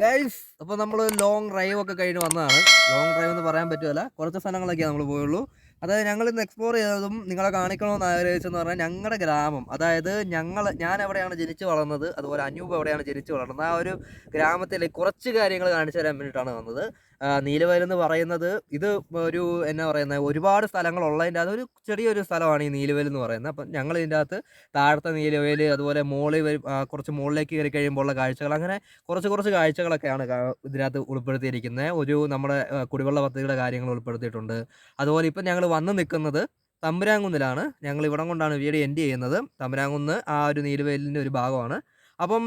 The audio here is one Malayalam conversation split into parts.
ഗൈസ് അപ്പോൾ നമ്മൾ ലോങ് ഡ്രൈവ് ഒക്കെ കഴിഞ്ഞ് വന്നതാണ്. ലോങ് ഡ്രൈവ് എന്ന് പറയാൻ പറ്റുമല്ല കുറച്ച് സ്ഥലങ്ങളൊക്കെയാണ് നമ്മൾ പോയുള്ളൂ. അതായത് ഞങ്ങൾ ഇന്ന് എക്സ്പ്ലോർ ചെയ്തതും നിങ്ങളെ കാണിക്കണമെന്ന് ആഗ്രഹിച്ചെന്ന് പറഞ്ഞാൽ ഞങ്ങളുടെ ഗ്രാമം. അതായത് ഞങ്ങൾ ഞാൻ എവിടെയാണ് ജനിച്ചു വളർന്നത് അതുപോലെ അനൂപ് എവിടെയാണ് ജനിച്ചു വളർന്നത് ആ ഒരു ഗ്രാമത്തിലെ കുറച്ച് കാര്യങ്ങൾ കാണിച്ചു തരാൻ വേണ്ടിയിട്ടാണ് വന്നത്. നീലവയൽ എന്ന് പറയുന്നത് ഇത് ഒരു എന്നാ പറയുന്നത് ഒരുപാട് സ്ഥലങ്ങളുള്ളതിന്റെ ഒരു ചെറിയൊരു സ്ഥലമാണ് ഈ നീലവയൽ എന്ന് പറയുന്നത്. അപ്പം ഞങ്ങൾ ഇതിന്റെ അകത്ത് താഴത്തെ നീലവയൽ അതുപോലെ മുകളിൽ കുറച്ച് മുകളിലേക്ക് കയറി കഴിയുമ്പോൾ ഉള്ള കാഴ്ചകൾ അങ്ങനെ കുറച്ച് കുറച്ച് കാഴ്ചകളൊക്കെയാണ് ഇതിനകത്ത് ഉൾപ്പെടുത്തിയിരിക്കുന്നത്. ഒരു നമ്മുടെ കുടിവെള്ള പദ്ധതിയുടെ കാര്യങ്ങൾ ഉൾപ്പെടുത്തിയിട്ടുണ്ട്. അതുപോലെ ഇപ്പം ഞങ്ങൾ വന്ന് നിൽക്കുന്നത് തമ്പുരാങ്കുന്നിലാണ് ഞങ്ങൾ ഇവിടം കൊണ്ടാണ് വീട് എൻഡ് ചെയ്യുന്നത്. തമ്പുരാങ്കുന്ന് ആ ഒരു നീലവയലിന്റെ ഒരു ഭാഗമാണ്. അപ്പം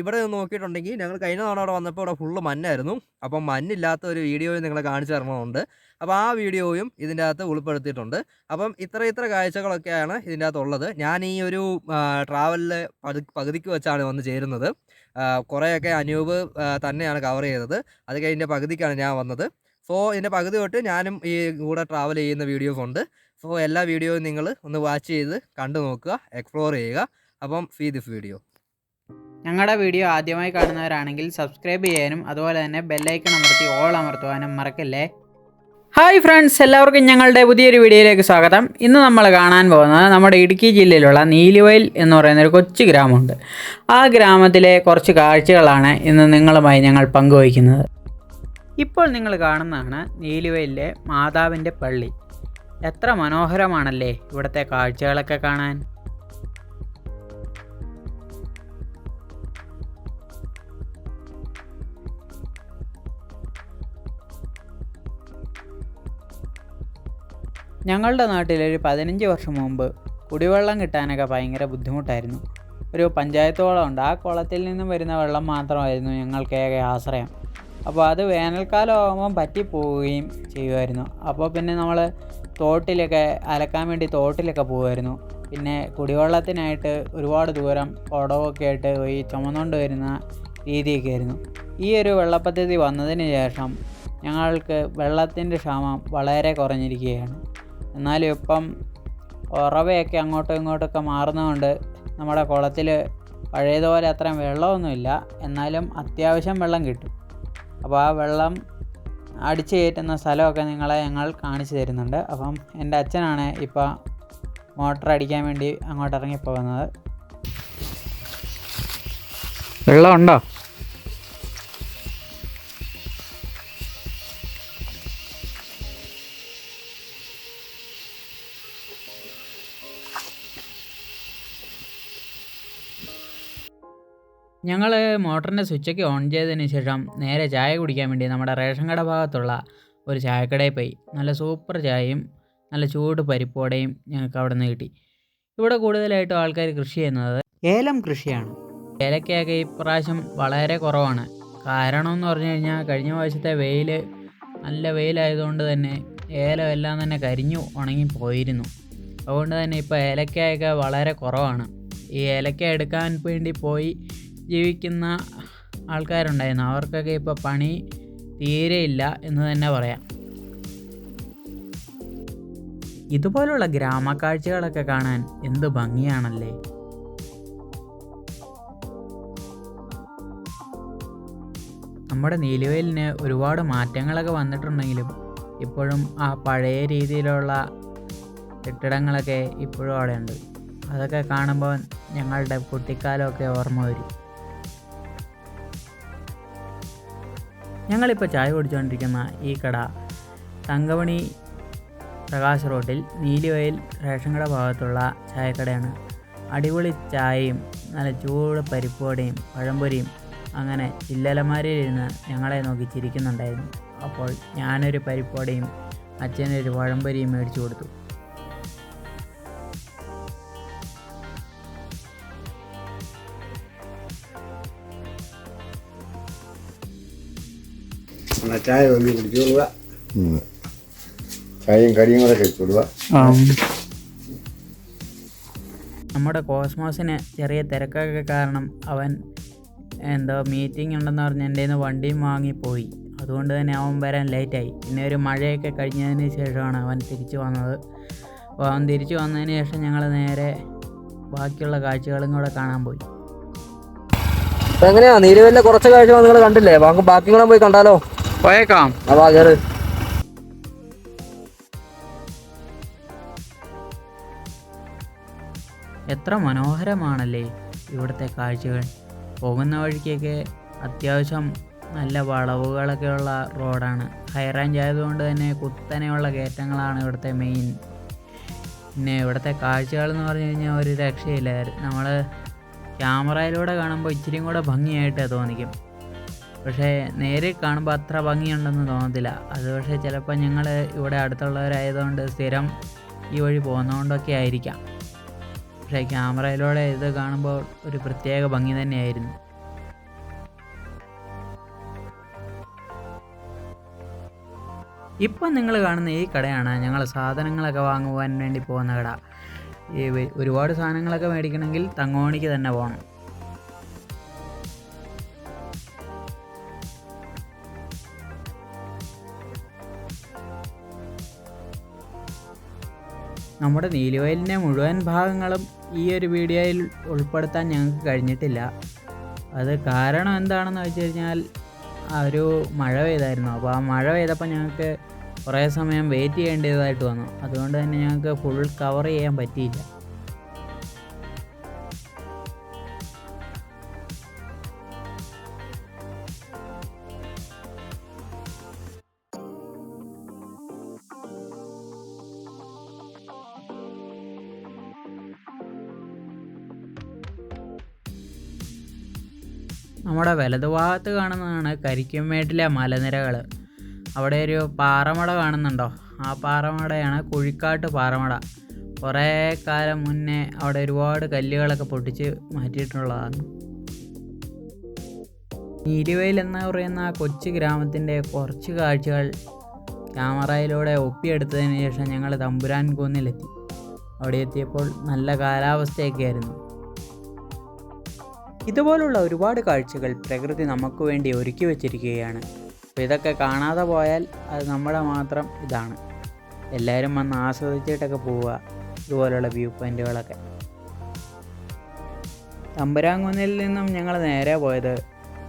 ഇവിടെ നോക്കിയിട്ടുണ്ടെങ്കിൽ ഞങ്ങൾ കഴിഞ്ഞ തവണ അവിടെ വന്നപ്പോൾ ഇവിടെ ഫുള്ള് മഞ്ഞായിരുന്നു. അപ്പം മഞ്ഞില്ലാത്ത ഒരു വീഡിയോയും നിങ്ങളെ കാണിച്ചു തരണമെന്നുണ്ട് അപ്പോൾ ആ വീഡിയോയും ഇതിന്റെ അകത്ത് ഉൾപ്പെടുത്തിയിട്ടുണ്ട്. അപ്പം ഇത്ര ഇത്ര കാഴ്ചകളൊക്കെയാണ് ഇതിന്റെ അകത്തുള്ളത് ഞാൻ ഈ ഒരു ട്രാവലിൽ പകുതിക്ക് വെച്ചാണ് വന്ന് ചേരുന്നത്. കുറേയൊക്കെ അനൂപ് തന്നെയാണ് കവർ ചെയ്തത്. അത് കഴിഞ്ഞ പകുതിക്കാണ് ഞാൻ വന്നത്. സോ ഇതിന്റെ പകുതി തൊട്ട് ഞാനും ഈ കൂടെ ട്രാവൽ ചെയ്യുന്ന വീഡിയോസ് ഉണ്ട്. സോ എല്ലാ വീഡിയോയും നിങ്ങൾ ഒന്ന് വാച്ച് ചെയ്ത് കണ്ടു നോക്കുക എക്സ്പ്ലോർ ചെയ്യുക. അപ്പം സീ ദിസ് വീഡിയോ ഞങ്ങളുടെ വീഡിയോ ആദ്യമായി കാണുന്നവരാണെങ്കിൽ സബ്സ്ക്രൈബ് ചെയ്യാനും അതുപോലെ തന്നെ ബെല്ലൈക്കൺ അമർത്തി ഓൾ അമർത്തുവാനും മറക്കല്ലേ? ഹായ് ഫ്രണ്ട്സ് എല്ലാവർക്കും ഞങ്ങളുടെ പുതിയൊരു വീഡിയോയിലേക്ക് സ്വാഗതം. ഇന്ന് നമ്മൾ കാണാൻ പോകുന്നത് നമ്മുടെ ഇടുക്കി ജില്ലയിലുള്ള നീലുവയൽ എന്ന് പറയുന്ന ഒരു കൊച്ചു ഗ്രാമമുണ്ട്. ആ ഗ്രാമത്തിലെ കുറച്ച് കാഴ്ചകളാണ് ഇന്ന് നിങ്ങളുമായി ഞങ്ങൾ പങ്കുവയ്ക്കുന്നത്. ഇപ്പോൾ നിങ്ങൾ കാണുന്നതാണ് നീലുവയലിലെ മാതാവിന്റെ പള്ളി. എത്ര മനോഹരമാണല്ലേ ഇവിടുത്തെ കാഴ്ചകളൊക്കെ കാണാൻ. ഞങ്ങളുടെ നാട്ടിൽ ഒരു പതിനഞ്ച് വർഷം മുമ്പ് കുടിവെള്ളം കിട്ടാനൊക്കെ ഭയങ്കര ബുദ്ധിമുട്ടായിരുന്നു. ഒരു പഞ്ചായത്തോളം ഉണ്ട്. ആ കുളത്തിൽ നിന്നും വരുന്ന വെള്ളം മാത്രമായിരുന്നു ഞങ്ങൾക്ക് ഏക ആശ്രയം. അപ്പോൾ അത് വേനൽക്കാലം ആകുമ്പം പറ്റിപ്പോവുകയും ചെയ്യുമായിരുന്നു. അപ്പോൾ പിന്നെ നമ്മൾ തോട്ടിലൊക്കെ അലക്കാൻ വേണ്ടി തോട്ടിലൊക്കെ പോകുമായിരുന്നു പിന്നെ കുടിവെള്ളത്തിനായിട്ട് ഒരുപാട് ദൂരം കുടവൊക്കെ ആയിട്ട് പോയി ചുമന്നുകൊണ്ട് വരുന്ന രീതിയൊക്കെ ആയിരുന്നു. ഈ ഒരു വെള്ളപ്പദ്ധതി വന്നതിന് ശേഷം ഞങ്ങൾക്ക് വെള്ളത്തിന്റെ ക്ഷാമം വളരെ കുറഞ്ഞിരിക്കുകയാണ്. എന്നാലും ഇപ്പം ഉറവയൊക്കെ അങ്ങോട്ടും ഇങ്ങോട്ടൊക്കെ മാറുന്നതുകൊണ്ട് നമ്മുടെ കുളത്തിൽ പഴയതുപോലെ അത്രയും വെള്ളമൊന്നുമില്ല. എന്നാലും അത്യാവശ്യം വെള്ളം കിട്ടും. അപ്പോൾ ആ വെള്ളം അടിച്ചു കയറ്റുന്ന സ്ഥലമൊക്കെ നിങ്ങളെ ഞങ്ങൾ കാണിച്ചു തരുന്നുണ്ട്. അപ്പം എന്റെ അച്ഛനാണ് ഇപ്പോൾ മോട്ടർ അടിക്കാൻ വേണ്ടി അങ്ങോട്ട് ഇറങ്ങിപ്പോകുന്നത്. വെള്ളമുണ്ടോ? ഞങ്ങൾ മോട്ടറിന്റെ സ്വിച്ചൊക്കെ ഓൺ ചെയ്തതിന് ശേഷം നേരെ ചായ കുടിക്കാൻ വേണ്ടി നമ്മുടെ റേഷൻ കട ഭാഗത്തുള്ള ഒരു ചായക്കടയിൽ പോയി. നല്ല സൂപ്പർ ചായയും നല്ല ചൂട് പരിപ്പോടയും ഞങ്ങൾക്ക് അവിടെ നിന്ന് കിട്ടി. ഇവിടെ കൂടുതലായിട്ടും ആൾക്കാർ കൃഷി ചെയ്യുന്നത് ഏലം കൃഷിയാണ്. ഏലക്കയൊക്കെ ഇപ്രാവശ്യം വളരെ കുറവാണ്. കാരണം എന്ന് പറഞ്ഞു കഴിഞ്ഞാൽ കഴിഞ്ഞ പ്രാവശ്യത്തെ വെയിൽ നല്ല വെയിലായതുകൊണ്ട് തന്നെ ഏലം എല്ലാം തന്നെ കരിഞ്ഞു ഉണങ്ങി പോയിരുന്നു. അതുകൊണ്ട് തന്നെ ഇപ്പോൾ ഏലക്കയൊക്കെ വളരെ കുറവാണ്. ഈ ഏലക്ക എടുക്കാൻ വേണ്ടി പോയി ജീവിക്കുന്ന ആൾക്കാരുണ്ടായിരുന്നു. അവർക്കൊക്കെ ഇപ്പോൾ പണി തീരെയില്ല എന്ന് തന്നെ പറയാം. ഇതുപോലുള്ള ഗ്രാമക്കാഴ്ചകളൊക്കെ കാണാൻ എന്ത് ഭംഗിയാണല്ലേ? നമ്മുടെ നീലുവേലിന് ഒരുപാട് മാറ്റങ്ങളൊക്കെ വന്നിട്ടുണ്ടെങ്കിലും ഇപ്പോഴും ആ പഴയ രീതിയിലുള്ള കെട്ടിടങ്ങളൊക്കെ ഇപ്പോഴും അവിടെയുണ്ട്. അതൊക്കെ കാണുമ്പോൾ ഞങ്ങളുടെ കുട്ടിക്കാലമൊക്കെ ഓർമ്മ വരും. ഞങ്ങളിപ്പോൾ ചായ കുടിച്ചുകൊണ്ടിരിക്കുന്ന ഈ കട തങ്കമണി പ്രകാശ് റോഡിൽ നീലിവയൽ റേഷൻ കട ഭാഗത്തുള്ള ചായക്കടയാണ്. അടിപൊളി ചായയും നല്ല ചൂട് പരിപ്പുവടയും പഴംപൊരിയും അങ്ങനെ ചില്ലലമാരിലിരുന്ന് ഞങ്ങളെ നോക്കി ചിരിക്കുന്നുണ്ടായിരുന്നു. അപ്പോൾ ഞാനൊരു പരിപ്പുവടയും അച്ഛനൊരു പഴംപൊരിയും മേടിച്ചു കൊടുത്തു. ചായ ഒന്ന് കുടിച്ചോളുക. ചായയും കടിയും കൂടെ കഴിച്ചോളുക നമ്മുടെ കോസ്മോസിന് ചെറിയ തിരക്കൊക്കെ കാരണം അവൻ എന്തോ മീറ്റിംഗ് ഉണ്ടെന്ന് പറഞ്ഞ് എന്റെ നിന്ന് വണ്ടിയും വാങ്ങിപ്പോയി അതുകൊണ്ട് തന്നെ അവൻ വരാൻ ലേറ്റായി പിന്നെ ഒരു മഴയൊക്കെ കഴിഞ്ഞതിന് ശേഷമാണ് അവൻ തിരിച്ചു വന്നത്. അപ്പോൾ അവൻ തിരിച്ചു വന്നതിന് ശേഷം ഞങ്ങൾ നേരെ ബാക്കിയുള്ള കാഴ്ചകളും കൂടെ കാണാൻ പോയി. എങ്ങനെയാ? നീരുവല്ല കുറച്ച് കാഴ്ച നിങ്ങൾ കണ്ടില്ലേ? ബാക്കി ബാക്കി കൂടെ പോയി കണ്ടാലോ? പോയേക്കാം. എത്ര മനോഹരമാണല്ലേ ഇവിടുത്തെ കാഴ്ചകൾ. പോകുന്ന വഴിക്കൊക്കെ അത്യാവശ്യം നല്ല വളവുകളൊക്കെ ഉള്ള റോഡാണ്. ഹൈ റേഞ്ച് ആയതുകൊണ്ട് തന്നെ കുത്തനെയുള്ള കയറ്റങ്ങളാണ് ഇവിടുത്തെ മെയിൻ പിന്നെ ഇവിടുത്തെ കാഴ്ചകൾ എന്ന് പറഞ്ഞു കഴിഞ്ഞാൽ ഒരു രക്ഷയില്ല. നമ്മൾ ക്യാമറയിലൂടെ കാണുമ്പോൾ ഇച്ചിരിയും കൂടെ ഭംഗിയായിട്ട് തോന്നിക്കും. പക്ഷേ നേരെ കാണുമ്പോൾ അത്ര ഭംഗിയുണ്ടെന്ന് തോന്നത്തില്ല. അത് പക്ഷേ ചിലപ്പോൾ ഞങ്ങൾ ഇവിടെ അടുത്തുള്ളവരായതുകൊണ്ട് സ്ഥിരം ഈ വഴി പോകുന്നതുകൊണ്ടൊക്കെ ആയിരിക്കാം. പക്ഷേ ക്യാമറയിലൂടെ ഇത് കാണുമ്പോൾ ഒരു പ്രത്യേക ഭംഗി തന്നെയായിരുന്നു. ഇപ്പം നിങ്ങൾ കാണുന്ന ഈ കടയാണ് ഞങ്ങൾ സാധനങ്ങളൊക്കെ വാങ്ങുവാൻ വേണ്ടി പോകുന്ന കട. ഈ ഒരുപാട് സാധനങ്ങളൊക്കെ മേടിക്കണമെങ്കിൽ തങ്ങോണിക്ക് തന്നെ പോകണം നമ്മുടെ നീലുവയലിന്റെ മുഴുവൻ ഭാഗങ്ങളും ഈ ഒരു വീഡിയോയിൽ ഉൾപ്പെടുത്താൻ ഞങ്ങൾക്ക് കഴിഞ്ഞിട്ടില്ല. അത് കാരണം എന്താണെന്ന് വെച്ച് കഴിഞ്ഞാൽ ഒരു മഴ പെയ്തായിരുന്നു. അപ്പോൾ ആ മഴ പെയ്തപ്പോൾ ഞങ്ങൾക്ക് കുറേ സമയം വെയിറ്റ് ചെയ്യേണ്ടതായിട്ട് വന്നു. അതുകൊണ്ട് തന്നെ ഞങ്ങൾക്ക് ഫുൾ കവർ ചെയ്യാൻ പറ്റിയില്ല. നമ്മുടെ വലതുഭാഗത്ത് കാണുന്നതാണ് കരിക്കമേട്ടിലെ മലനിരകൾ. അവിടെ ഒരു പാറമട കാണുന്നുണ്ടോ? ആ പാറമടയാണ് കുഴിക്കാട്ട് പാറമട. കുറേ കാലം മുന്നേ അവിടെ ഒരുപാട് കല്ലുകളൊക്കെ പൊട്ടിച്ച് മാറ്റിയിട്ടുള്ളതാണ്. നീരുവയിൽ എന്ന് പറയുന്ന കൊച്ചു ഗ്രാമത്തിന്റെ കുറച്ച് കാഴ്ചകൾ ക്യാമറയിലൂടെ ഒപ്പിയെടുത്തതിന് ശേഷം ഞങ്ങൾ തമ്പുരാൻ കുന്നിലെത്തി. അവിടെ എത്തിയപ്പോൾ നല്ല കാലാവസ്ഥയൊക്കെ ആയിരുന്നു ഇതുപോലുള്ള ഒരുപാട് കാഴ്ചകൾ പ്രകൃതി നമുക്ക് വേണ്ടി ഒരുക്കി വച്ചിരിക്കുകയാണ്. അപ്പോൾ ഇതൊക്കെ കാണാതെ പോയാൽ അത് നമ്മുടെ മാത്രം ഇതാണ്. എല്ലാവരും വന്ന് ആസ്വദിച്ചിട്ടൊക്കെ പോവുക ഇതുപോലുള്ള വ്യൂ പോയിന്റുകളൊക്കെ തമ്പുരാങ്കുന്നിൽ നിന്നും ഞങ്ങൾ നേരെ പോയത്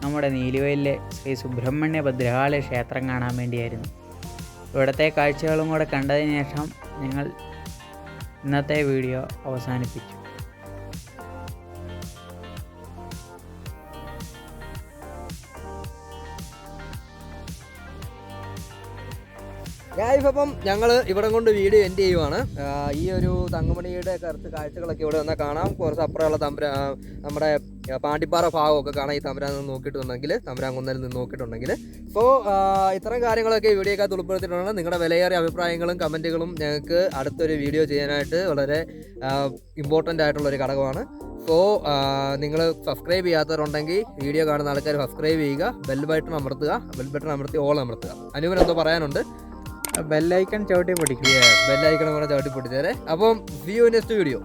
നമ്മുടെ നീലുവയിലെ ശ്രീ സുബ്രഹ്മണ്യ ഭദ്രകാളി ക്ഷേത്രം കാണാൻ വേണ്ടിയായിരുന്നു. ഇവിടുത്തെ കാഴ്ചകളും കൂടെ കണ്ടതിന് ശേഷം ഞങ്ങൾ ഇന്നത്തെ വീഡിയോ അവസാനിപ്പിച്ചു. ഗായ്സ് അപ്പം ഞങ്ങൾ ഇവിടം കൊണ്ട് വീഡിയോ എൻഡ് ചെയ്യുവാണ്. ഈ ഒരു തങ്ങമണിയുടെ കുറച്ച് കാഴ്ചകളൊക്കെ ഇവിടെ വന്നാൽ കാണാം. കുറച്ച് അപ്പുറമുള്ള തമ്പ്ര നമ്മുടെ പാണ്ടിപ്പാറ ഭാഗമൊക്കെ കാണാം ഈ തമ്പരാൻ നിന്ന് നോക്കിയിട്ടുണ്ടെങ്കിൽ തമ്പരാൻ കുന്നലിൽ നിന്ന് നോക്കിയിട്ടുണ്ടെങ്കിൽ സോ ഇത്തരം കാര്യങ്ങളൊക്കെ വീഡിയോ ഒക്കെ ഉൾപ്പെടുത്തിയിട്ടുണ്ട് നിങ്ങളുടെ വിലയേറിയ അഭിപ്രായങ്ങളും കമന്റുകളും ഞങ്ങൾക്ക് അടുത്തൊരു വീഡിയോ ചെയ്യാനായിട്ട് വളരെ ഇമ്പോർട്ടന്റ് ആയിട്ടുള്ള ഒരു ഘടകമാണ്. സോ നിങ്ങൾ സബ്സ്ക്രൈബ് ചെയ്യാത്തവരുണ്ടെങ്കിൽ വീഡിയോ കാണുന്ന ആൾക്കാർ സബ്സ്ക്രൈബ് ചെയ്യുക ബെൽ ബട്ടൺ അമർത്തുക ബെൽ ബട്ടൺ അമർത്തി ഓൾ അമർത്തുക. അനുവിനെന്തോ പറയാനുണ്ട്. ബെല്ലൈക്കൺ ചവിട്ടി പിടിക്കും ബെല്ലൈക്കൺ കൂടെ ചവിട്ടി പൊട്ടിച്ചേരെ അപ്പം വ്യൂ നെക്സ്റ്റ് വീഡിയോ